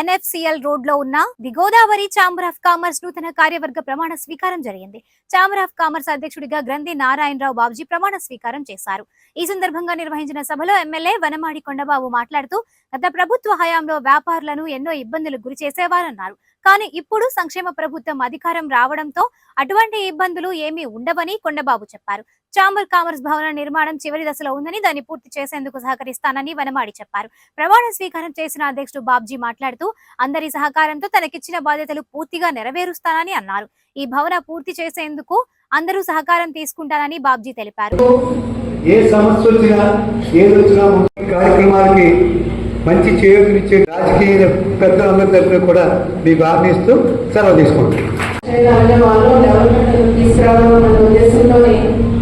NFCL రోడ్లో ఉన్న the Godavari chamber of commerce నూతన కార్యవర్గ ప్రమాణ స్వీకారం జరిగింది. ఛాంబర్ ఆఫ్ కామర్స్ అధ్యక్షుడిగా గ్రంథి నారాయణరావు బాబుజీ ప్రమాణ స్వీకారం చేశారు. ఈ సందర్భంగా నిర్వహించిన సభలో ఎమ్మెల్యే వనమాడి కొండబాబు మాట్లాడుతూ గత ప్రభుత్వ హయాంలో వ్యాపారులను ఎన్నో ఇబ్బందులు గురి చేసేవారన్నారు. కానీ ఇప్పుడు సంక్షేమ ప్రభుత్వం అధికారం రావడంతో అటువంటి ఇబ్బందులు ఏమీ ఉండవని కొండబాబు చెప్పారు. చాంబర్ కామర్స్ భవన నిర్మాణం చివరి దశలో ఉందని దాన్ని పూర్తి చేసేందుకు సహకరిస్తానని వనమాడి చెప్పారు. ప్రమాణ స్వీకారం చేసిన అధ్యక్షుడు బాబ్జీ మాట్లాడుతూ అందరి సహకారంతో తనకిచ్చిన బాధ్యతలు పూర్తిగా నెరవేరుస్తానని అన్నారు. ఈ భవన పూర్తి చేసేందుకు అందరూ సహకారం తీసుకుంటానని బాబ్జీ తెలిపారు. ఏ సమస్య వచ్చినా ఏది వచ్చినా కార్యక్రమాలకి మంచి చేయూతనిచ్చే రాజకీయ పెద్దలందరి తరఫున కూడా మీకు ఆహ్వానిస్తూ సెలవు తీసుకుంటాం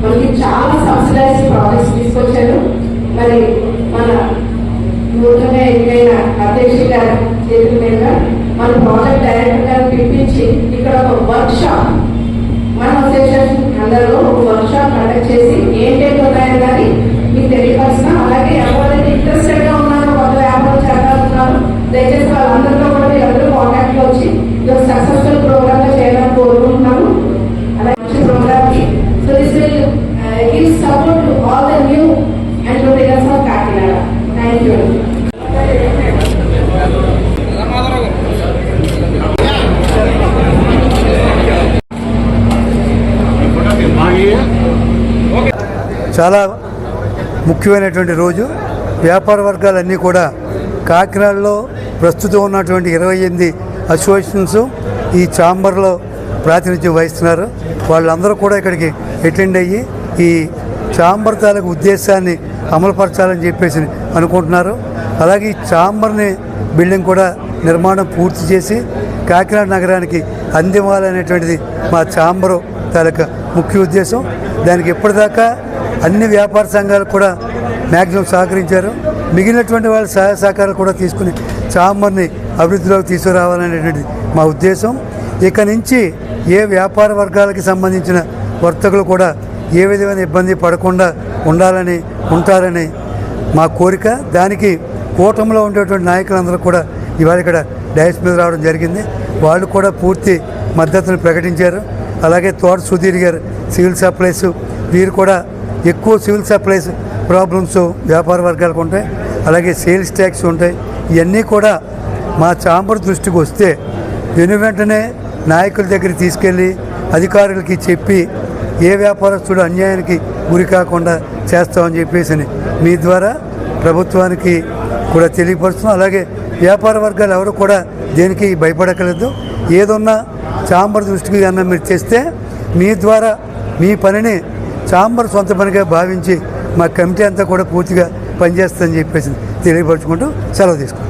మనకి చాలా సబ్సిడైజ్ ప్రాజెక్ట్స్ తీసుకొచ్చారు. మరి మన నూతన ఎన్నికైన అధ్యక్షుడి గారి చేతుల మీద మన ప్రాజెక్ట్ డైరెక్టర్ గారిని పిలిపించి ఇక్కడ ఒక వర్క్ షాప్ అందరూ ఒక వర్క్ కండక్ట్ చేసి ఏంటేంటి ఉన్నాయో కానీ చాలా ముఖ్యమైనటువంటి రోజు. వ్యాపార వర్గాలన్నీ కూడా కాకినాడలో ప్రస్తుతం ఉన్నటువంటి ఇరవై ఎనిమిది అసోసియేషన్స్ ఈ ఛాంబర్లో ప్రాతినిధ్యం వహిస్తున్నారు. వాళ్ళందరూ కూడా ఇక్కడికి అటెండ్ అయ్యి ఈ ఛాంబర్ తాలూకు ఉద్దేశాన్ని అమలుపరచాలని చెప్పేసి అనుకుంటున్నారు. అలాగే ఈ ఛాంబర్ని బిల్డింగ్ కూడా నిర్మాణం పూర్తి చేసి కాకినాడ నగరానికి అందివ్వాలనేటువంటిది మా ఛాంబరు తాలూకా ముఖ్య ఉద్దేశం. దానికి ఇప్పటిదాకా అన్ని వ్యాపార సంఘాలు కూడా మ్యాక్సిమం సహకరించారు. మిగిలినటువంటి వాళ్ళ సహాయ సహకారాలు కూడా తీసుకుని చామర్ని అభివృద్ధిలోకి తీసుకురావాలనేటువంటి మా ఉద్దేశం. ఇక నుంచి ఏ వ్యాపార వర్గాలకి సంబంధించిన వర్తకులు కూడా ఏ విధమైన ఇబ్బంది పడకుండా ఉండాలని ఉంటారని మా కోరిక. దానికి కూటమిలో ఉండేటువంటి నాయకులందరూ కూడా ఇవాళ ఇక్కడ డైస్ మీద రావడం జరిగింది. వాళ్ళు కూడా పూర్తి మద్దతును ప్రకటించారు. అలాగే తోట సుధీర్ గారు సివిల్ సప్లైస్ వీరు కూడా ఎక్కువ సివిల్ సప్లైస్ ప్రాబ్లమ్స్ వ్యాపార వర్గాలకు ఉంటాయి అలాగే సేల్స్ ట్యాక్స్ ఉంటాయి. ఇవన్నీ కూడా మా చాంబర్ దృష్టికి వస్తే వెను వెంటనే నాయకుల దగ్గర తీసుకెళ్ళి అధికారులకి చెప్పి ఏ వ్యాపారస్తుడు అన్యాయానికి గురి కాకుండా చేస్తామని చెప్పేసి మీ ద్వారా ప్రభుత్వానికి కూడా తెలియపరుస్తున్నాం. అలాగే వ్యాపార వర్గాలు ఎవరు కూడా దేనికి భయపడకలేదు ఏదున్నా చాంబర్ దృష్టికి అన్న మీరు చేస్తే మీ ద్వారా మీ పనిని చాంబర్ సొంత పనిగా భావించి మా కమిటీ అంతా కూడా పూర్తిగా పనిచేస్తుందని చెప్పేసి తెలియపరచుకుంటూ సెలవు తీసుకుంటాం